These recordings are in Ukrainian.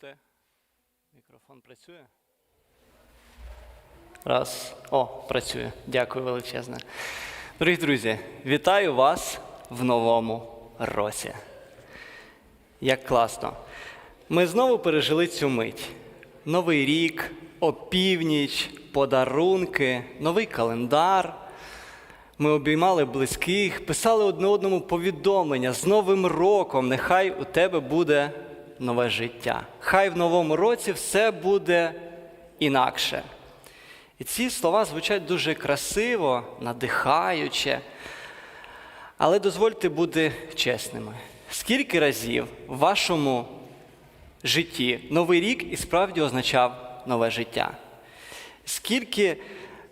чути. Мікрофон працює. Раз. О, працює. Дякую величезне. Дорогі друзі, вітаю вас в новому році. Як класно. Ми знову пережили цю мить. Новий рік, опівніч, подарунки, новий календар. Ми обіймали близьких, писали одне одному повідомлення з Новим роком. Нехай у тебе буде нове життя. Хай в новому році все буде інакше. І ці слова звучать дуже красиво, надихаюче. Але дозвольте бути чесними. Скільки разів в вашому житті новий рік і справді означав нове життя? Скільки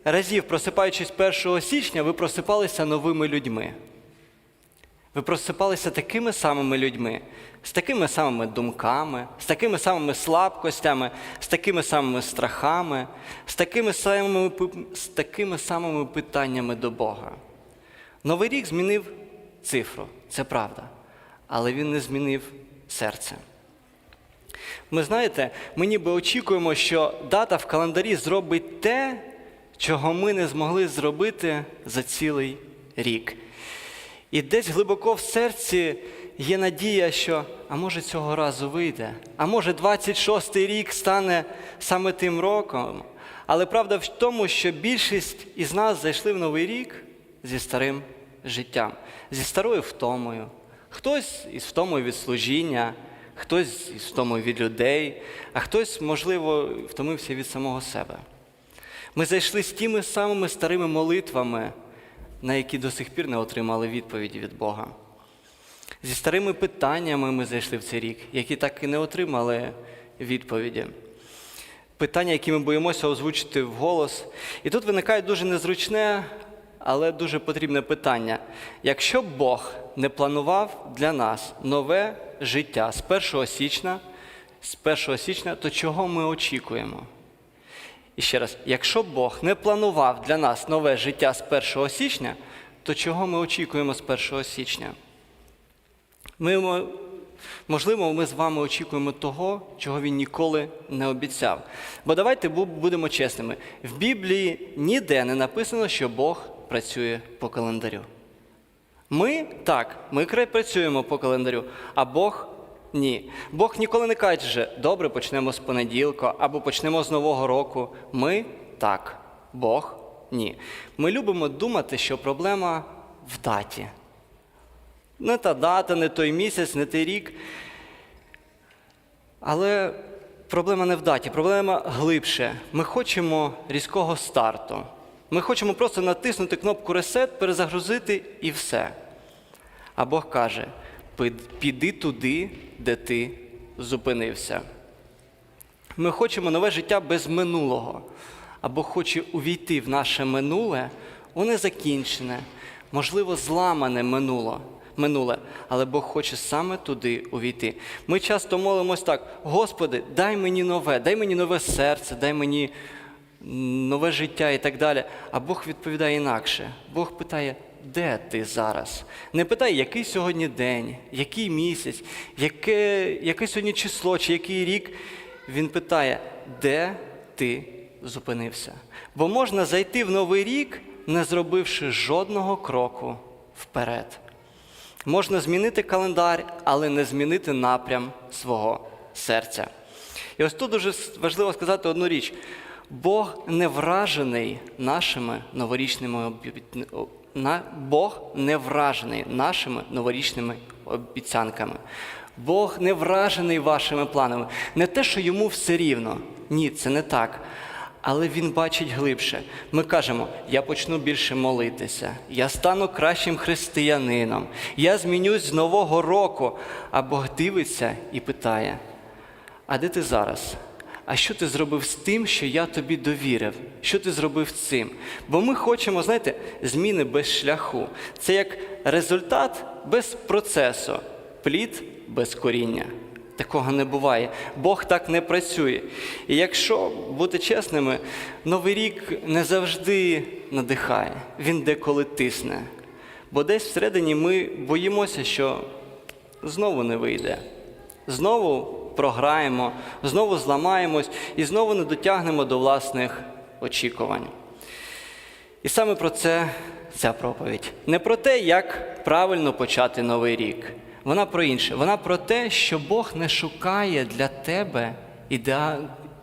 разів, просипаючись 1 січня, ви просипалися новими людьми? Ви просипалися такими самими людьми, з такими самими думками, з такими самими слабкостями, з такими самими страхами, з такими самими, з такими самими питаннями до Бога. Новий рік змінив цифру, це правда, але він не змінив серце. Ми знаєте, ми ніби очікуємо, що дата в календарі зробить те, чого ми не змогли зробити за цілий рік. І десь глибоко в серці є надія, що а може цього разу вийде, а може 26-й рік стане саме тим роком. Але правда в тому, що більшість із нас зайшли в новий рік зі старим життям, зі старою втомою. Хтось із втомою від служіння, хтось із втомою від людей, а хтось, можливо, втомився від самого себе. Ми зайшли з тими самими старими молитвами, на які до сих пір не отримали відповіді від Бога. Зі старими питаннями ми зайшли в цей рік, які так і не отримали відповіді. Питання, які ми боїмося озвучити вголос. І тут виникає дуже незручне, але дуже потрібне питання. Якщо Бог не планував для нас нове життя з 1 січня, з 1 січня, то чого ми очікуємо? І ще раз, якщо Бог не планував для нас нове життя з 1 січня, то чого ми очікуємо з 1 січня? Ми, можливо, ми з вами очікуємо того, чого він ніколи не обіцяв. Бо давайте будемо чесними: в Біблії ніде не написано, що Бог працює по календарю. Ми так, ми працюємо по календарю, а Бог ні. Бог ніколи не каже, добре, почнемо з понеділка або почнемо з Нового року. Ми так, Бог ні. Ми любимо думати, що проблема в даті. Не та дата, не той місяць, не той рік. Але проблема не в даті, проблема глибше. Ми хочемо різкого старту. Ми хочемо просто натиснути кнопку ресет, перезагрузити і все. А Бог каже: «Під- піди туди, де ти зупинився. Ми хочемо нове життя без минулого. А Бог хоче увійти в наше минуле, у незакінчене, можливо, зламане минуло, минуле, але Бог хоче саме туди увійти. Ми часто молимось так: Господи, дай мені нове, дай мені нове серце, дай мені нове життя і так далі. А Бог відповідає інакше. Бог питає, де ти зараз? Не питає, який сьогодні день, який місяць, яке, яке сьогодні число чи який рік. Він питає, де ти зупинився? Бо можна зайти в новий рік, не зробивши жодного кроку вперед. Можна змінити календар, але не змінити напрям свого серця. І ось тут дуже важливо сказати одну річ: Бог не вражений нашими новорічними Бог не вражений нашими новорічними обіцянками. Бог не вражений вашими планами. Не те, що йому все рівно. Ні, це не так. Але він бачить глибше. Ми кажемо, я почну більше молитися, я стану кращим християнином, я змінюсь з нового року. А Бог дивиться і питає: а де ти зараз? А що ти зробив з тим, що я тобі довірив? Що ти зробив з цим? Бо ми хочемо, знаєте, зміни без шляху. Це як результат без процесу, плід без коріння. Такого не буває. Бог так не працює. І якщо бути чесними, Новий рік не завжди надихає, він деколи тисне. Бо десь всередині ми боїмося, що знову не вийде. Знову програємо, знову зламаємось і знову не дотягнемо до власних очікувань. І саме про це ця проповідь. Не про те, як правильно почати новий рік. Вона про інше. Вона про те, що Бог не шукає для тебе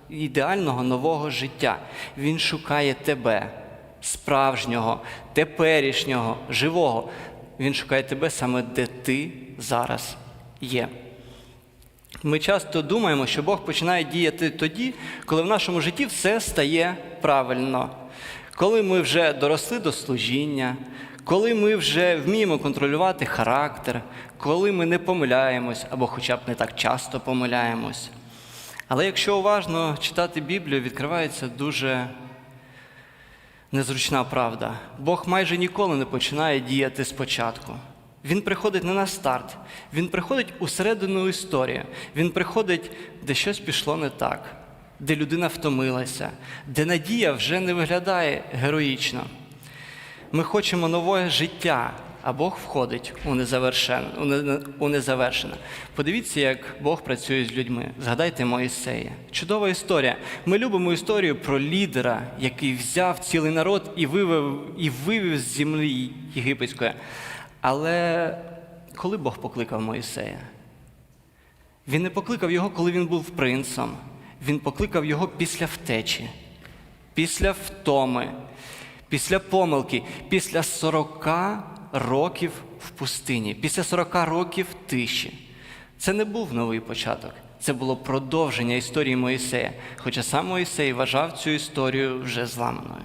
ідеального нового життя. Він шукає тебе, справжнього, теперішнього, живого. Він шукає тебе саме де ти зараз є. Ми часто думаємо, що Бог починає діяти тоді, коли в нашому житті все стає правильно, коли ми вже доросли до служіння, коли ми вже вміємо контролювати характер, коли ми не помиляємось або хоча б не так часто помиляємось. Але якщо уважно читати Біблію, відкривається дуже незручна правда. Бог майже ніколи не починає діяти спочатку. Він приходить не на старт, він приходить у середину історії. Він приходить, де щось пішло не так, де людина втомилася, де надія вже не виглядає героїчно. Ми хочемо нове життя, а Бог входить у незавершене. У незавершене. Подивіться, як Бог працює з людьми. Згадайте Моїсея. Чудова історія. Ми любимо історію про лідера, який взяв цілий народ і вивів, і вивів з землі єгипетської. Але коли Бог покликав Моїсея? Він не покликав його, коли він був принцем. Він покликав його після втечі, після втоми, після помилки, після 40 років в пустині, після 40 років тиші. Це не був новий початок, це було продовження історії Моїсея. Хоча сам Моїсей вважав цю історію вже зламаною.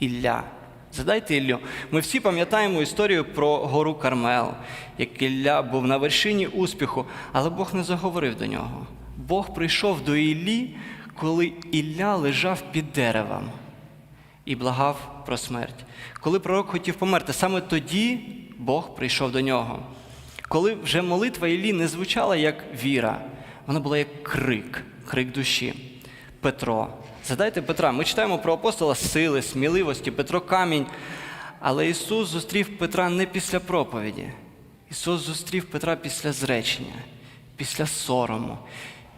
Ілля. Задайте Іллю. Ми всі пам'ятаємо історію про гору Кармел, як Ілля був на вершині успіху, але Бог не заговорив до нього. Бог прийшов до Іллі, коли Ілля лежав під деревом і благав про смерть. Коли пророк хотів померти, саме тоді Бог прийшов до нього. Коли вже молитва Іллі не звучала як віра, вона була як крик, крик душі. Петро. Згадайте Петра. Ми читаємо про апостола сили, сміливості, Петро камінь. Але Ісус зустрів Петра не після проповіді. Ісус зустрів Петра після зречення, після сорому,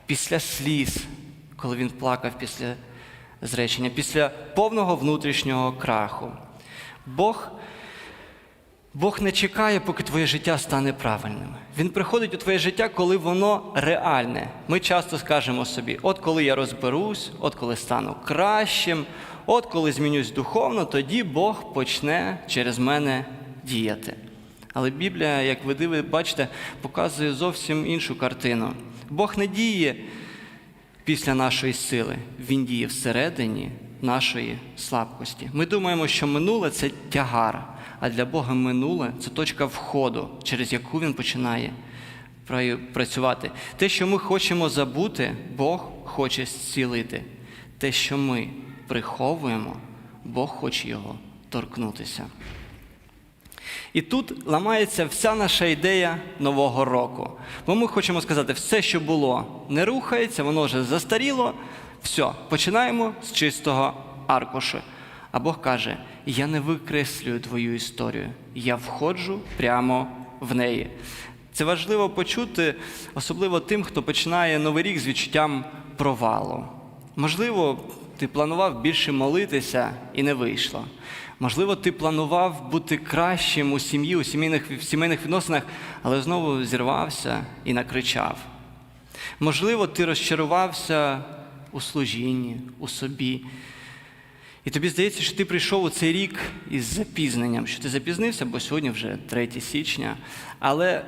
після сліз, коли він плакав після зречення, після повного внутрішнього краху. Бог Бог не чекає, поки твоє життя стане правильним. Він приходить у твоє життя, коли воно реальне. Ми часто скажемо собі: от коли я розберусь, от коли стану кращим, от коли змінюсь духовно, тоді Бог почне через мене діяти. Але Біблія, як ви диви, бачите, показує зовсім іншу картину. Бог не діє після нашої сили, Він діє всередині нашої слабкості. Ми думаємо, що минуле це тягар, а для Бога минуле це точка входу, через яку Він починає працювати. Те, що ми хочемо забути, Бог хоче зцілити. Те, що ми приховуємо, Бог хоче його торкнутися. І тут ламається вся наша ідея нового року. Бо ми хочемо сказати, все, що було, не рухається, воно вже застаріло. Все, починаємо з чистого аркушу. А Бог каже: я не викреслюю твою історію, я входжу прямо в неї. Це важливо почути, особливо тим, хто починає новий рік з відчуттям провалу. Можливо, ти планував більше молитися і не вийшло. Можливо, ти планував бути кращим у сім'ї, у сімейних, в сімейних відносинах, але знову зірвався і накричав. Можливо, ти розчарувався у служінні, у собі. І тобі здається, що ти прийшов у цей рік із запізненням, що ти запізнився, бо сьогодні вже 3 січня. Але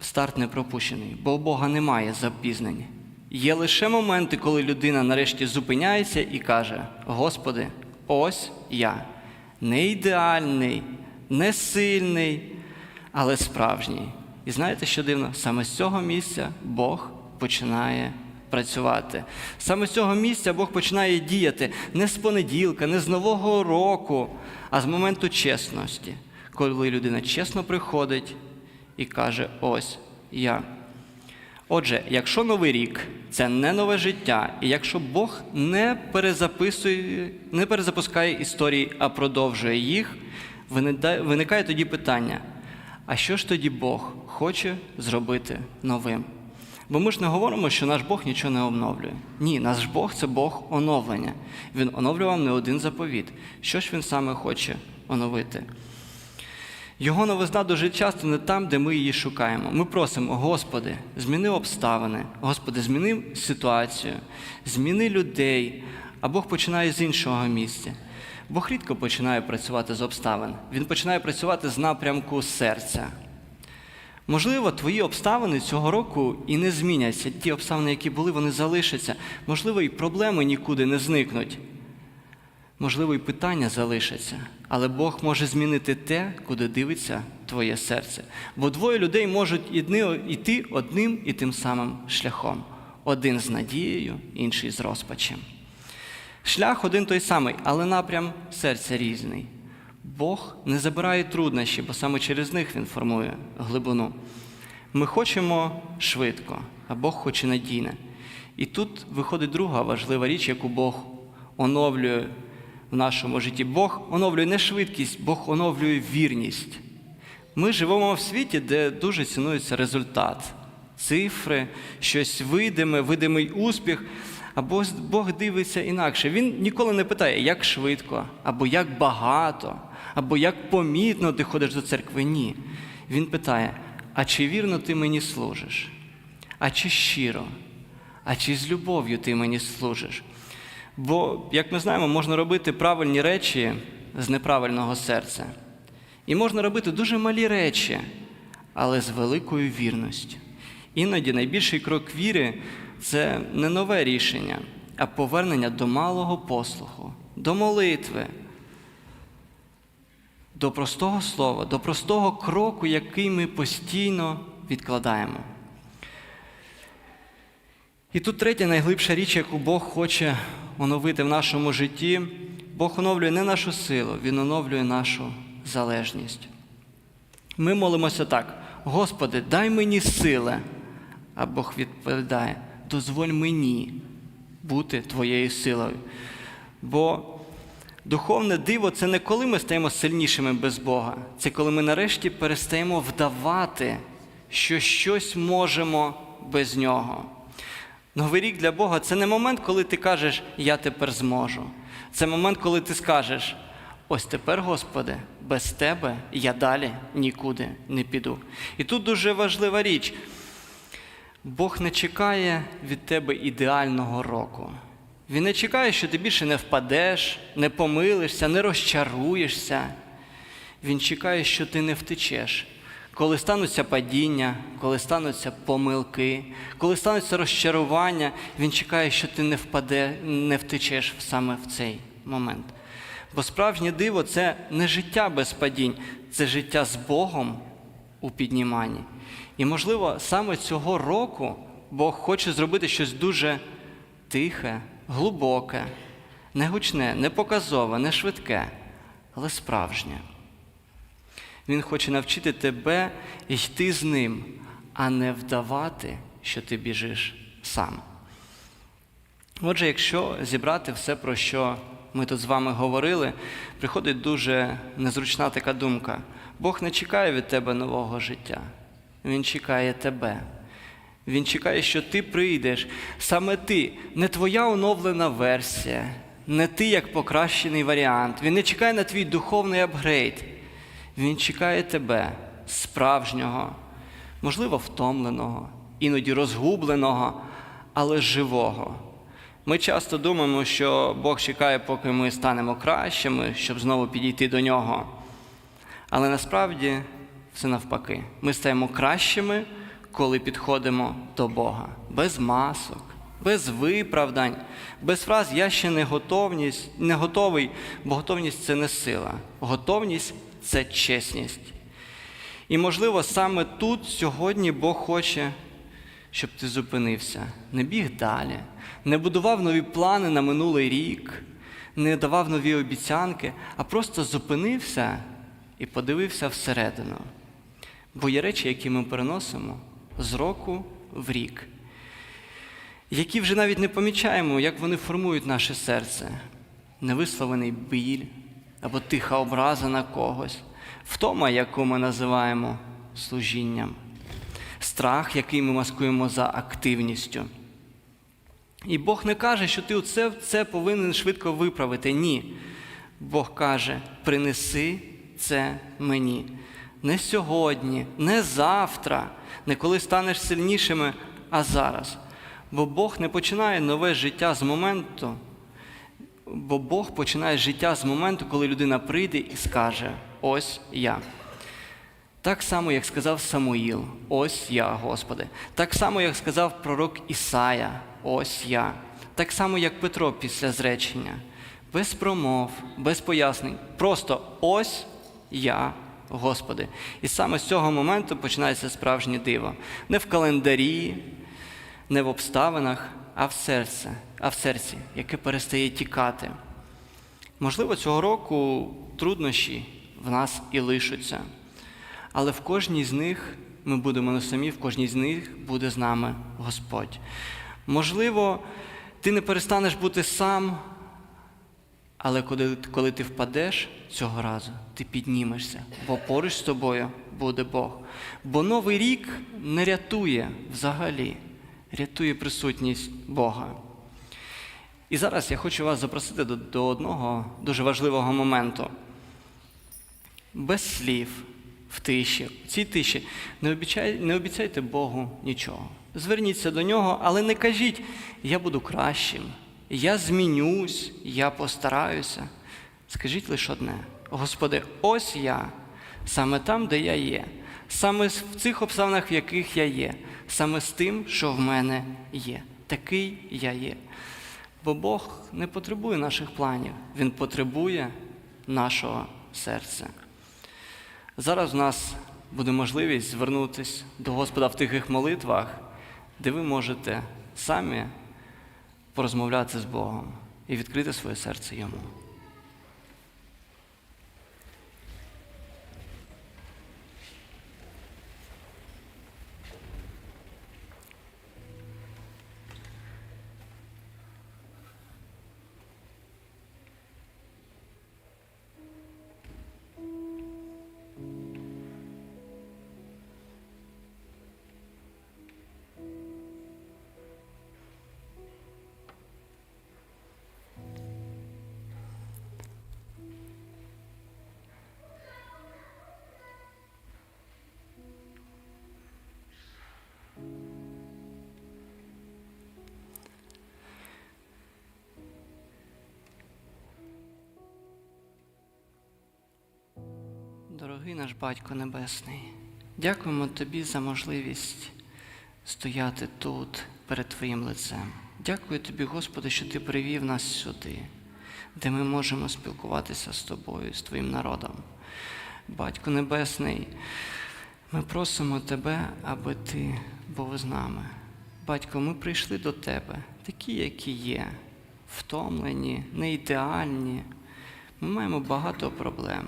старт не пропущений, бо у Бога немає запізнень. Є лише моменти, коли людина нарешті зупиняється і каже: Господи, ось я. Не ідеальний, не сильний, але справжній. І знаєте, що дивно? Саме з цього місця Бог починає працювати. Саме з цього місця Бог починає діяти не з понеділка, не з нового року, а з моменту чесності, коли людина чесно приходить і каже: Ось я. Отже, якщо новий рік це не нове життя, і якщо Бог не перезаписує, не перезапускає історії, а продовжує їх, виникає тоді питання: а що ж тоді Бог хоче зробити новим? Бо ми ж не говоримо, що наш Бог нічого не оновлює. Ні, наш Бог це Бог оновлення. Він оновлював не один заповіт. Що ж він саме хоче оновити? Його новизна дуже часто не там, де ми її шукаємо. Ми просимо, Господи, зміни обставини, Господи, зміни ситуацію, зміни людей, а Бог починає з іншого місця. Бог рідко починає працювати з обставин. Він починає працювати з напрямку серця. Можливо, твої обставини цього року і не зміняться. Ті обставини, які були, вони залишаться. Можливо, і проблеми нікуди не зникнуть. Можливо, і питання залишаться, але Бог може змінити те, куди дивиться твоє серце. Бо двоє людей можуть йти одним і тим самим шляхом: один з надією, інший з розпачем. Шлях один той самий, але напрям серця різний. Бог не забирає труднощі, бо саме через них Він формує глибину. Ми хочемо швидко, а Бог хоче надійне. І тут виходить друга важлива річ, яку Бог оновлює в нашому житті. Бог оновлює не швидкість, Бог оновлює вірність. Ми живемо в світі, де дуже цінується результат, цифри, щось видиме, видимий успіх. Або Бог дивиться інакше. Він ніколи не питає, як швидко, або як багато, або як помітно ти ходиш до церкви. Ні. Він питає: а чи вірно ти мені служиш? А чи щиро? А чи з любов'ю ти мені служиш? Бо, як ми знаємо, можна робити правильні речі з неправильного серця. І можна робити дуже малі речі, але з великою вірністю. Іноді найбільший крок віри це не нове рішення, а повернення до малого послуху, до молитви, до простого слова, до простого кроку, який ми постійно відкладаємо. І тут третя найглибша річ, яку Бог хоче оновити в нашому житті. Бог оновлює не нашу силу, Він оновлює нашу залежність. Ми молимося так: Господи, дай мені сили. А Бог відповідає: дозволь мені бути Твоєю силою. Бо духовне диво це не коли ми стаємо сильнішими без Бога, це коли ми нарешті перестаємо вдавати, що щось можемо без нього. Новий рік для Бога це не момент, коли ти кажеш Я тепер зможу. Це момент, коли ти скажеш: ось тепер, Господи, без Тебе я далі нікуди не піду. І тут дуже важлива річ. Бог не чекає від тебе ідеального року. Він не чекає, що ти більше не впадеш, не помилишся, не розчаруєшся. Він чекає, що ти не втечеш. Коли стануться падіння, коли стануться помилки, коли стануться розчарування, він чекає, що ти не впаде, не втечеш саме в цей момент. Бо справжнє диво це не життя без падінь, це життя з Богом у підніманні. І, можливо, саме цього року Бог хоче зробити щось дуже тихе, глибоке, не гучне, не показове, не швидке, але справжнє. Він хоче навчити тебе йти з ним, а не вдавати, що ти біжиш сам. Отже, якщо зібрати все, про що ми тут з вами говорили, приходить дуже незручна така думка. Бог не чекає від тебе нового життя. Він чекає тебе. Він чекає, що ти прийдеш. Саме ти, не твоя оновлена версія, не ти як покращений варіант. Він не чекає на твій духовний апгрейд. Він чекає тебе, справжнього, можливо, втомленого, іноді розгубленого, але живого. Ми часто думаємо, що Бог чекає, поки ми станемо кращими, щоб знову підійти до нього. Але насправді все навпаки. Ми стаємо кращими, коли підходимо до Бога, без масок, без виправдань, без фраз Я ще не готовність, не готовий, бо готовність це не сила. Готовність це чесність. І, можливо, саме тут сьогодні Бог хоче, щоб ти зупинився, не біг далі, не будував нові плани на минулий рік, не давав нові обіцянки, а просто зупинився і подивився всередину. Бо є речі, які ми переносимо з року в рік, які вже навіть не помічаємо, як вони формують наше серце, невисловлений біль або тиха образа на когось, втома, яку ми називаємо служінням. страх, який ми маскуємо за активністю. І Бог не каже, що ти це, це повинен швидко виправити. Ні. Бог каже: принеси це мені. Не сьогодні, не завтра, не коли станеш сильнішими, а зараз. Бо Бог не починає нове життя з моменту, бо Бог починає життя з моменту, коли людина прийде і скаже: Ось я. Так само, як сказав Самуїл, ось я, Господи. Так само, як сказав пророк Ісая, ось я. Так само, як Петро після зречення, без промов, без пояснень. Просто ось я, Господи. І саме з цього моменту починається справжнє диво. Не в календарі, не в обставинах, а в серці, а в серці, яке перестає тікати. Можливо, цього року труднощі в нас і лишаться. Але в кожній з них ми будемо не самі, в кожній з них буде з нами Господь. Можливо, ти не перестанеш бути сам, але коли, коли ти впадеш цього разу, ти піднімешся, бо поруч з тобою буде Бог. Бо новий рік не рятує взагалі, рятує присутність Бога. І зараз я хочу вас запросити до, до одного дуже важливого моменту. Без слів, в тиші, в цій тиші не, обіцяй, не обіцяйте Богу нічого. Зверніться до нього, але не кажіть, я буду кращим, я змінюсь, я постараюся. Скажіть лише одне: Господи, ось я, саме там, де я є, саме в цих обставинах, в яких я є, саме з тим, що в мене є. Такий я є. Бо Бог не потребує наших планів, Він потребує нашого серця. Зараз у нас буде можливість звернутися до Господа в тихих молитвах, де ви можете самі порозмовляти з Богом і відкрити своє серце Йому. Дорогий наш Батько Небесний, дякуємо Тобі за можливість стояти тут перед Твоїм лицем. Дякую Тобі, Господи, що Ти привів нас сюди, де ми можемо спілкуватися з Тобою, з Твоїм народом. Батько Небесний, ми просимо Тебе, аби Ти був з нами. Батько, ми прийшли до Тебе, такі, які є, втомлені, не ідеальні. Ми маємо багато проблем.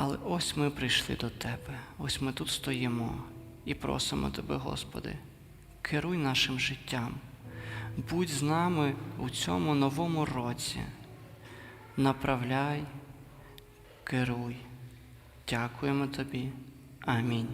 Але ось ми прийшли до Тебе, ось ми тут стоїмо і просимо Тебе, Господи, керуй нашим життям, будь з нами у цьому новому році, направляй, керуй. Дякуємо Тобі. Амінь.